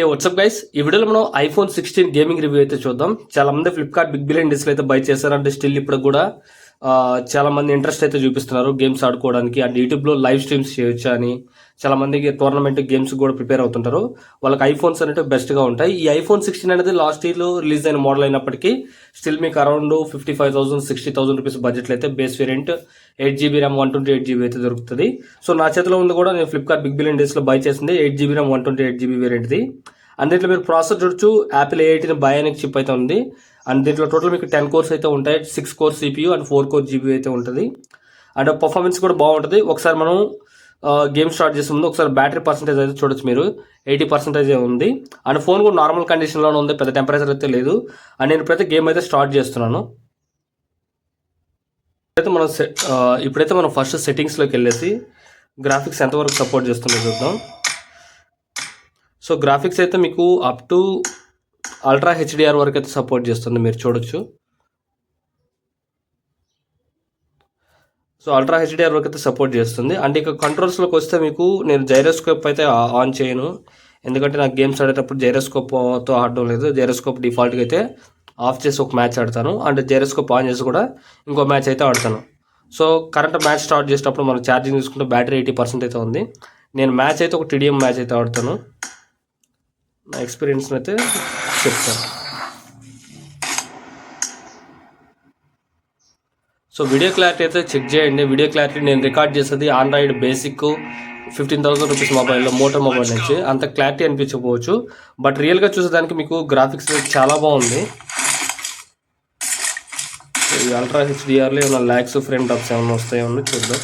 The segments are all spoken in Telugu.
హే వాట్సప్ గైస్ ఈ వీడియోలో మనం ఐఫోన్ సిక్స్టీన్ గేమింగ్ రివ్యూ అయితే చూద్దాం. చాలా మంది ఫ్లిప్కార్ట్ బిగ్ బిలియన్ డిస్ప్లే అయితే బై చేశారంటే స్టిల్ ఇప్పుడు కూడా చాలా మంది ఇంట్రెస్ట్ అయితే చూపిస్తున్నారు గేమ్స్ ఆడుకోవడానికి. అండ్ యూట్యూబ్లో లైవ్ స్ట్రీమ్స్ చేయొచ్చు అని. చాలా మందికి టోర్నమెంట్ గేమ్స్ కూడా ప్రిపేర్ అవుతుంటారు. వాళ్ళకి ఐఫోన్స్ అనేవి బెస్ట్గా ఉంటాయి. ఈ ఐఫోన్ సిక్స్టీన్ అనేది లాస్ట్ ఇయర్లో రిలీజ్ అయిన మోడల్ అయినప్పటికీ స్టిల్ మీకు around fifty five thousand sixty thousand rupees బడ్జెట్లో అయితే base variant eight GB RAM one twenty eight GB అయితే దొరుకుతుంది. సో నా చేతిలో ఉంది కూడా నేను ఫ్లిప్కార్ట్ బిగ్ బిలియన్ డేస్లో బై చేసింది eight GB RAM one twenty eight GB వేరియంట్ది and దీంట్లో మీరు ప్రాసెస్ చూడొచ్చు. Apple A eighteen Bionic chip అయితే ఉంది. అండ్ దీంట్లో టోటల్ మీకు టెన్ కోర్స్ అయితే ఉంటాయి. Six core CPU and four core GB అయితే ఉంటుంది. అండ్ పర్ఫార్మెన్స్ కూడా బాగుంటుంది. ఒకసారి మనం గేమ్ స్టార్ట్ చేసే ముందు ఒకసారి బ్యాటరీ పర్సంటేజ్ అయితే చూడొచ్చు మీరు. ఎయిటీ పర్సెంటేజ్ ఉంది. అండ్ ఫోన్ కూడా నార్మల్ కండిషన్లోనే ఉంది. పెద్ద టెంపరేచర్ అయితే లేదు. అండ్ నేను ఇప్పుడైతే గేమ్ అయితే స్టార్ట్ చేస్తున్నాను. ఇప్పుడైతే మనం సె- ఇప్పుడైతే మనం ఫస్ట్ సెట్టింగ్స్లోకి వెళ్ళేసి గ్రాఫిక్స్ ఎంతవరకు సపోర్ట్ చేస్తుందో చూద్దాం. సో గ్రాఫిక్స్ అయితే మీకు అప్ టు అల్ట్రా హెచ్డిఆర్ వరకు అయితే సపోర్ట్ చేస్తుంది. మీరు చూడొచ్చు. సో అల్ట్రా హెచ్డిఆర్ వరకు అయితే సపోర్ట్ చేస్తుంది. అండ్ ఇక కంట్రోల్స్లోకి వస్తే మీకు నేను జైరోస్కోప్ అయితే ఆన్ చేయను. ఎందుకంటే నాకు గేమ్స్ ఆడేటప్పుడు జైరోస్కోప్తో ఆడడం లేదు. జైరోస్కోప్ డిఫాల్ట్గా అయితే ఆఫ్ చేసి ఒక మ్యాచ్ ఆడతాను. అండ్ జైరోస్కోప్ ఆన్ చేసి కూడా ఇంకో మ్యాచ్ అయితే ఆడతాను. సో కరెంట్ మ్యాచ్ స్టార్ట్ చేసేటప్పుడు మనం ఛార్జింగ్ తీసుకుంటే బ్యాటరీ ఎయిటీ పర్సెంట్ అయితే ఉంది. నేను మ్యాచ్ అయితే ఒక టీడీఎం మ్యాచ్ అయితే ఆడతాను. నా ఎక్స్పీరియన్స్ అయితే చెప్తాను. సో వీడియో క్లారిటీ అయితే చెక్ చేయండి. వీడియో క్లారిటీ నేను రికార్డ్ చేసేది Android basic fifteen thousand rupees మొబైల్లో మోటో మొబైల్ నుంచి. అంత క్లారిటీ అనిపించకపోవచ్చు. బట్ రియల్గా చూసేదానికి మీకు గ్రాఫిక్స్ చాలా బాగుంది. అల్ట్రా హెచ్డిఆర్లో ఏమైనా ల్యాక్స్ ఫ్రేమ్ డ్రాప్స్ ఏమైనా వస్తాయో చూద్దాం.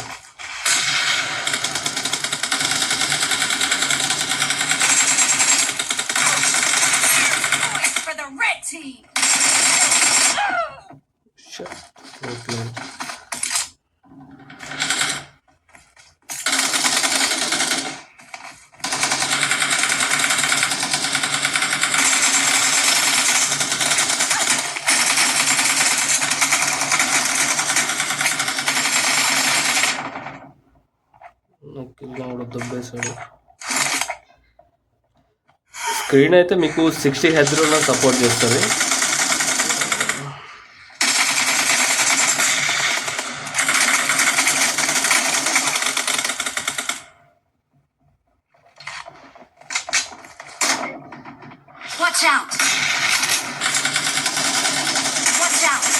నాకు ఇలా కూడా దొబ్బేశాడు స్క్రీన్ అయితే మీకు సిక్స్టీ హెచ్లో సపోర్ట్ చేస్తుంది Watch out. Watch out.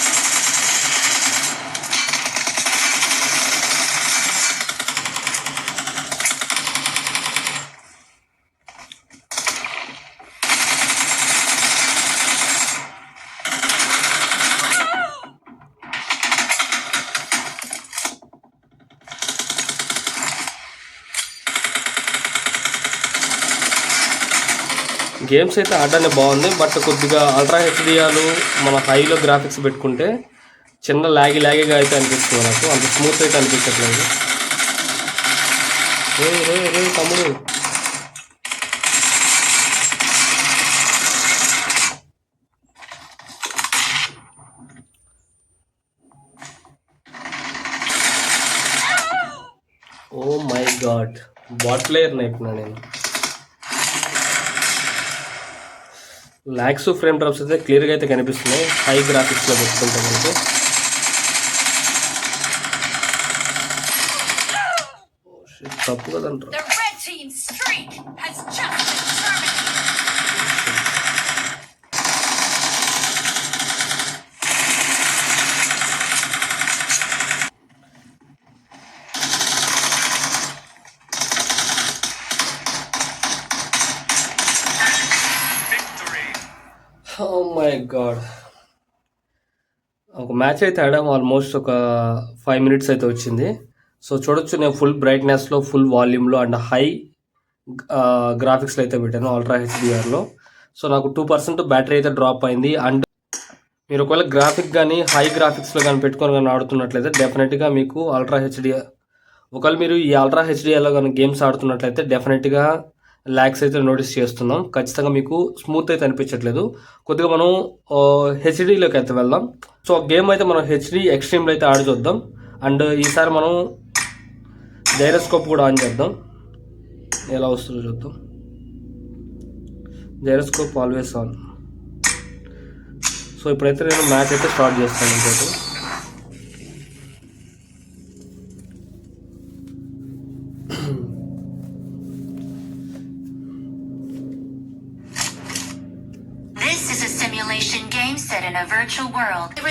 Games అయితే ఆడడానికి బాగుంది బట్ కొద్దిగా అల్ట్రా హెచ్డిఆర్లు మన హైలో గ్రాఫిక్స్ పెట్టుకుంటే చిన్న లాగి లాగిగా అయితే అనిపిస్తుంది నాకు. అంత స్మూత్ అయితే అనిపించట్లేదు. రే రే రే తమ్ముడు. Oh my god bot player అయిపోయినా నేను. ల్యాక్స్ ఫ్రేమ్ డ్రాప్స్ అయితే క్లియర్గా అయితే కనిపిస్తున్నాయి. హై గ్రాఫిక్స్లో పెట్టుకుంటే మనకి. Oh, తప్పు కదంటారు. గాడ్. ఒక మ్యాచ్ అయితే ఆడాం ఆల్మోస్ట్ ఒక ఫైవ్ మినిట్స్ అయితే వచ్చింది. సో చూడొచ్చు నేను ఫుల్ బ్రైట్నెస్లో ఫుల్ వాల్యూమ్లో అండ్ హై గ్రాఫిక్స్లో అయితే పెట్టాను అల్ట్రా హెచ్డిఆర్లో. సో నాకు టూ పర్సెంట్ బ్యాటరీ అయితే డ్రాప్ అయింది అండ్ మీరు ఒకవేళ గ్రాఫిక్ కానీ హై గ్రాఫిక్స్లో కానీ పెట్టుకొని కానీ ఆడుతున్నట్లయితే డెఫినెట్గా మీకు అల్ట్రా హెచ్డిఆర్ ఒకవేళ మీరు ఈ అల్ట్రా హెచ్డిఆర్లో కానీ గేమ్స్ ఆడుతున్నట్లయితే డెఫినెట్గా ల్యాక్స్ అయితే నోటీస్ చేస్తున్నాం. ఖచ్చితంగా మీకు స్మూత్ అయితే అనిపించట్లేదు. కొద్దిగా మనం హెచ్డీలోకి అయితే వెళ్దాం. సో గేమ్ అయితే మనం హెచ్డి ఎక్స్ట్రీమ్లో అయితే ఆడి చూద్దాం. అండ్ ఈసారి మనం జైరోస్కోప్ కూడా ఆన్ చేద్దాం. ఎలా వస్తుందో చూద్దాం. జైరోస్కోప్ ఆల్వేస్ ఆన్ సో ఇప్పుడైతే నేను మ్యాచ్ అయితే స్టార్ట్ చేస్తాను ఇంకోటి.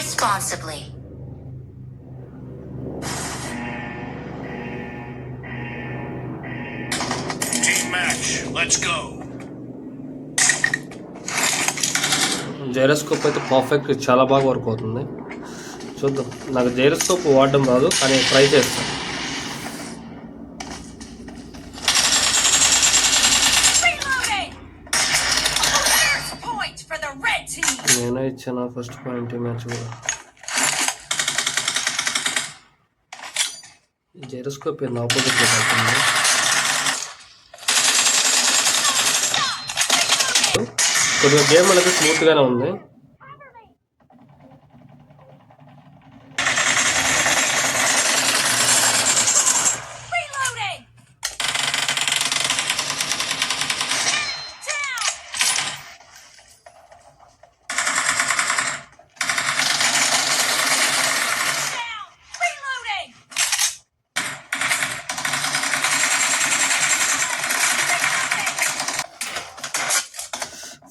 Responsibly. Team match, let's go. Gyroscope అయితే పర్ఫెక్ట్ చాలా బాగా వర్క్ అవుతుంది చూద్దాం నాకు జైరోస్కోప్ వాడడం రాదు కానీ ట్రై చేస్తాను ఇచ్చాను ఫస్ట్ పాయింట్ మ్యాచ్ కూడా. జైరోస్కోప్ ఏంది ఆపోజిట్ పడుతుంది? కొద్దిగా గేమ్ అనేది స్మూత్గానే ఉంది.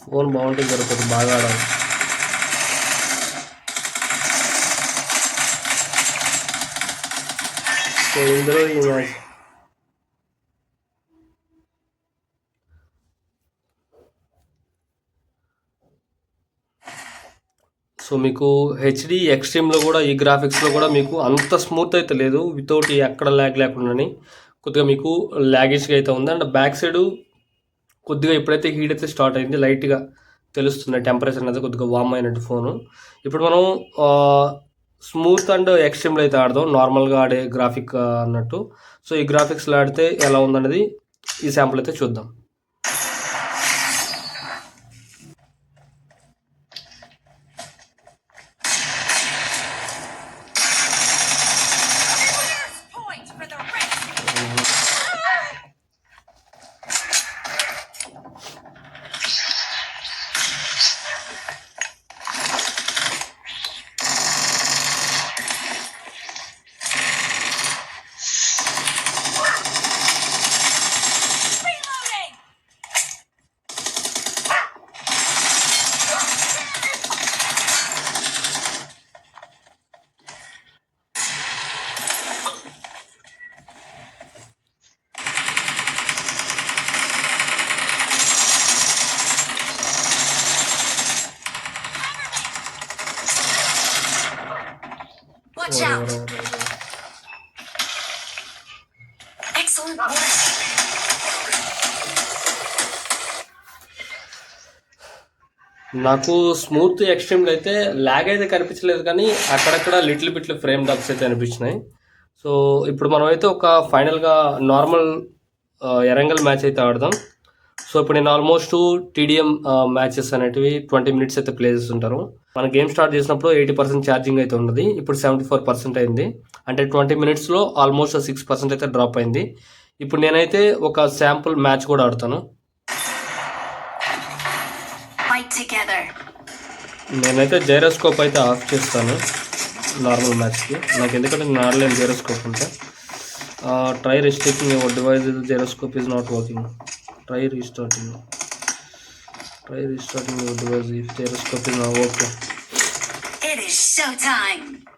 ఫోన్ బాగుంటే జరుగుతుంది బాగా ఆడాలి. సో ఇందులో ఈ మ్యాచ్ సో మీకు హెచ్డి ఎక్స్ట్రీమ్లో కూడా ఈ గ్రాఫిక్స్లో కూడా మీకు అంత స్మూత్ అయితే లేదు. వితౌట్ ఎక్కడ ల్యాగ్ లేకుండాని కొద్దిగా మీకు లాగేజ్గా అయితే ఉంది. అండ్ బ్యాక్ సైడ్ కొద్దిగా ఎప్పుడైతే హీట్ అయితే స్టార్ట్ అయింది లైట్గా తెలుస్తుంది టెంపరేచర్ అనేది కొద్దిగా వామ్ అయినట్టు ఫోను ఇప్పుడు మనం స్మూత్ అండ్ ఎక్స్ట్రీమ్లో అయితే ఆడదాం. నార్మల్గా ఆడే గ్రాఫిక్ అన్నట్టు. సో ఈ గ్రాఫిక్స్లో ఆడితే ఎలా ఉందనేది ఈ శాంపుల్ అయితే చూద్దాం. Watch out! Excellent work! నాకు స్మూత్ ఎక్స్ట్రీమ్లో అయితే ల్యాగ్ అయితే కనిపించలేదు కానీ అక్కడక్కడ లిటిల్ బిట్లు ఫ్రేమ్ డబ్స్ అయితే అనిపించినాయి సో ఇప్పుడు మనం అయితే ఒక ఫైనల్గా నార్మల్ ఎరంగల్ మ్యాచ్ అయితే ఆడదాం సో ఇప్పుడు నేను ఆల్మోస్ట్ టీడీఎం మ్యాచెస్ అనేటివి ట్వంటీ మినిట్స్ అయితే ప్లే చేస్తుంటారు. మన గేమ్ స్టార్ట్ చేసినప్పుడు ఎయిటీ పర్సెంట్ ఛార్జింగ్ అయితే ఉన్నది. ఇప్పుడు సెవెంటీ ఫోర్ పర్సెంట్ అయింది. అంటే ట్వంటీ మినిట్స్లో ఆల్మోస్ట్ సిక్స్ పర్సెంట్ అయితే డ్రాప్ అయింది. ఇప్పుడు నేనైతే ఒక శాంపుల్ మ్యాచ్ కూడా ఆడతాను. నేనైతే జైరోస్కోప్ అయితే ఆఫ్ చేస్తాను. నార్మల్ మ్యాచ్కి నాకు ఎందుకంటే నేను ఆడలేను జైరోస్కోప్ ఉంటే try restarting your device gyroscope is not working try restarting. Try restarting your device if the error is now okay it is showtime.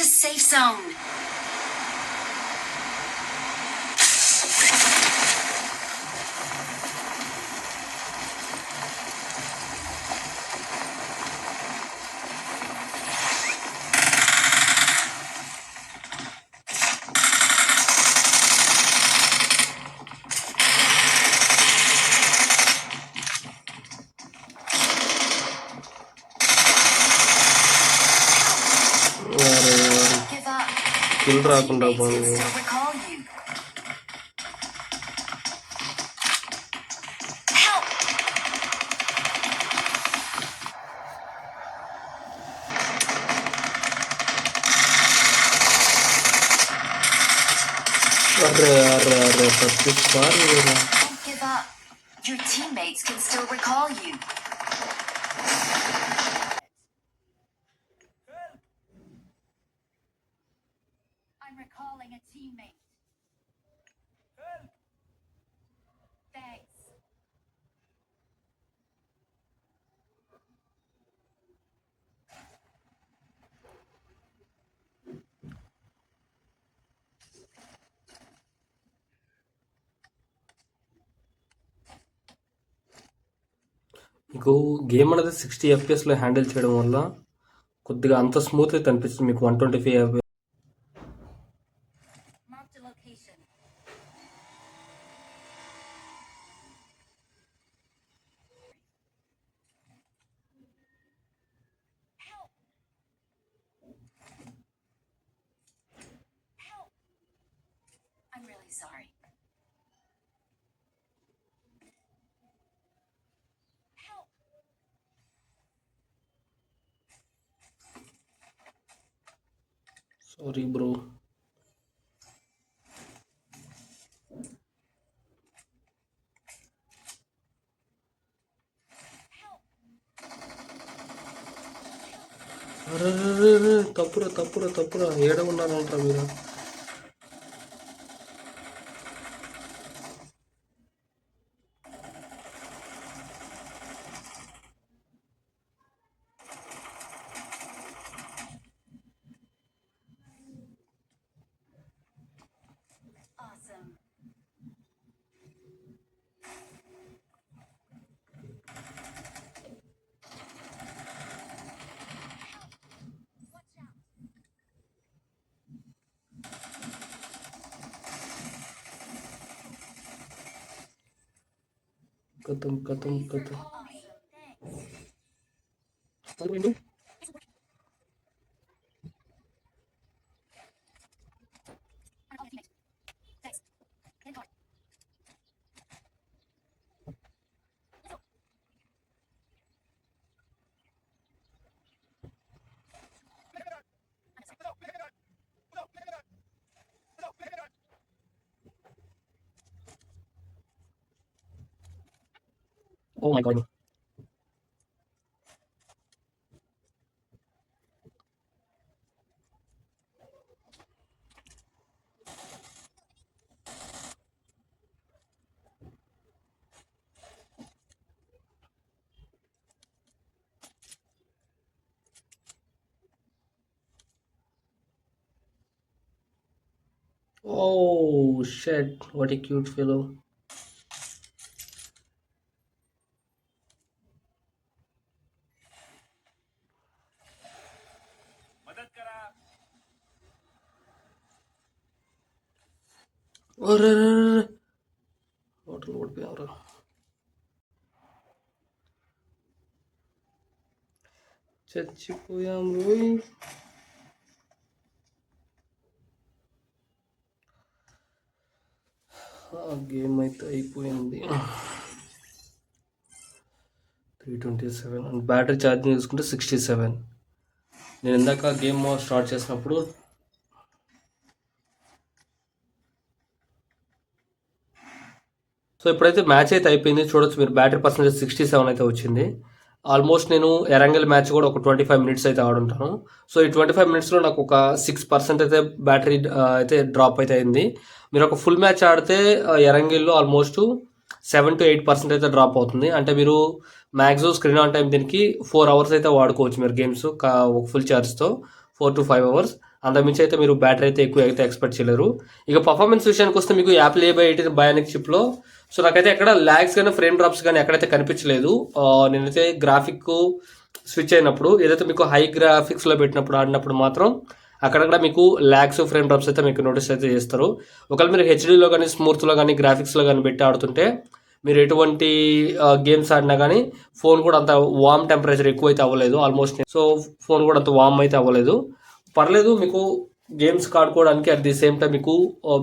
To safe zone. Skill రాకుండా Teammates can పోయింది still recall you. Help! అరే అరే అరే ప్రతిసారి Don't give up. Your teammates can still recall you. Recalling a teammate. Thanks. మీకు గేమ్ అనేది సిక్స్టీ ఎఫ్పిఎస్లో హ్యాండిల్ చేయడం వల్ల కొద్దిగా అంత స్మూత్ అయితే అనిపిస్తుంది మీకు one twenty five sorry bro అరెరెరెరె, తప్పురా తప్పురా తప్పురా ఏడ ఉన్నారంటారా మీరు ketum ketum ketum. Apa ini? Oh my god. Oh shit, what a cute fellow. అరే వాటర్ ఓడిపోయారు చచ్చిపోయాం రోయ్. ఆ గేమ్ అయితే అయిపోయింది. Three twenty seven. And battery charging చూసుకుంటే సిక్స్టీ సెవెన్. నేను ఇందాక గేమ్ స్టార్ట్ చేసినప్పుడు సో ఇప్పుడైతే మ్యాచ్ అయితే అయిపోయింది. చూడొచ్చు మీరు. బ్యాటరీ పర్సెంటేజ్ సిక్స్టీ సెవెన్ అయితే వచ్చింది. ఆల్మోస్ట్ నేను ఎరంగల్ మ్యాచ్ కూడా ఒక ట్వంటీ ఫైవ్ మినిట్స్ అయితే ఆడుంటాను. సో ఈ ట్వంటీ ఫైవ్ మినిట్స్లో నాకు ఒక సిక్స్ పర్సెంట్ అయితే బ్యాటరీ అయితే డ్రాప్ అయితే అయింది. మీరు ఒక ఫుల్ మ్యాచ్ ఆడితే ఎరంగిల్లో almost seven to eight percent అయితే డ్రాప్ అవుతుంది. అంటే మీరు మ్యాక్సిమం స్క్రీన్ ఆన్ టైం దీనికి ఫోర్ అవర్స్ అయితే వాడుకోవచ్చు మీరు గేమ్స్ ఒక full ఛార్జ్తో. Four to five hours. అంతమించి అయితే మీరు బ్యాటరీ అయితే ఎక్కువ అయితే ఎక్స్పెక్ట్ చేయలేరు. ఇక పర్ఫార్మెన్స్ విషయానికి వస్తే మీకు యాపిల్ ఏ బై ఎయిటీన్ బయానిక్ చిప్లో సో నాకైతే ఎక్కడ ల్యాగ్స్ కానీ ఫ్రేమ్ డ్రాప్స్ కానీ ఎక్కడైతే కనిపించలేదు. నేనైతే గ్రాఫిక్ స్విచ్ అయినప్పుడు ఏదైతే మీకు హై గ్రాఫిక్స్లో పెట్టినప్పుడు ఆడినప్పుడు మాత్రం అక్కడక్కడ మీకు ల్యాగ్స్ ఫ్రేమ్ డ్రాప్స్ అయితే మీకు నోటీస్ అయితే చేస్తారు. ఒకవేళ మీరు హెచ్డీలో కానీ స్మూత్లో కానీ గ్రాఫిక్స్లో కానీ పెట్టి ఆడుతుంటే మీరు ఎటువంటి గేమ్స్ ఆడినా కానీ ఫోన్ కూడా అంత వామ్ టెంపరేచర్ ఎక్కువ అయితే అవ్వలేదు. ఆల్మోస్ట్ సో ఫోన్ కూడా అంత వామ్ అయితే అవ్వలేదు. పర్లేదు మీకు గేమ్స్ ఆడుకోవడానికి అట్ ది సేమ్ టైం మీకు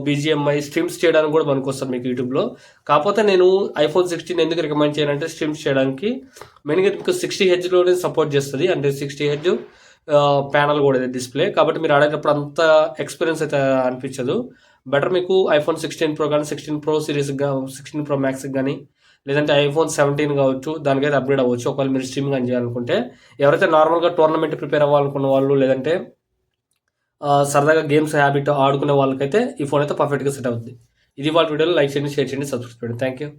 బీజిఎంఐ స్ట్రీమ్స్ చేయడానికి కూడా మనకు వస్తుంది మీకు యూట్యూబ్లో. కాకపోతే నేను ఐఫోన్ సిక్స్టీన్ ఎందుకు రికమెండ్ చేయాలంటే స్ట్రీమ్స్ చేయడానికి మెయిన్గా మీకు సిక్స్టీ హెచ్లోనే సపోర్ట్ చేస్తుంది. అంటే సిక్స్టీ హెచ్ ప్యానల్ కూడా ఇది డిస్ప్లే కాబట్టి మీరు ఆడేటప్పుడు అంత ఎక్స్పీరియన్స్ అయితే అనిపించదు. బెటర్ మీకు ఐఫోన్ సిక్స్టీన్ ప్రో కానీ sixteen pro series sixteen pro మ్యాక్స్కి కానీ లేదంటే ఐఫోన్ సెవెంటీన్ కావచ్చు దానికైతే అప్గ్రేడ్ అవ్వచ్చు. ఒకవేళ మీరు స్ట్రీమింగ్ అని చేయాలనుకుంటే ఎవరైతే నార్మల్గా టోర్నమెంట్ ప్రిపేర్ అవ్వాలనుకున్న వాళ్ళు లేదంటే సరదాగా గేమ్స్ హ్యాబిట్ ఆడుకునే వాళ్ళకైతే ఈ ఫోన్ అయితే పర్ఫెక్ట్గా సెట్ అవుతుంది ఇది వాళ్ళ వీడియోలో లైక్ చేయండి షేర్ చేయండి సబ్స్క్రైబ్ చేయండి. Thank you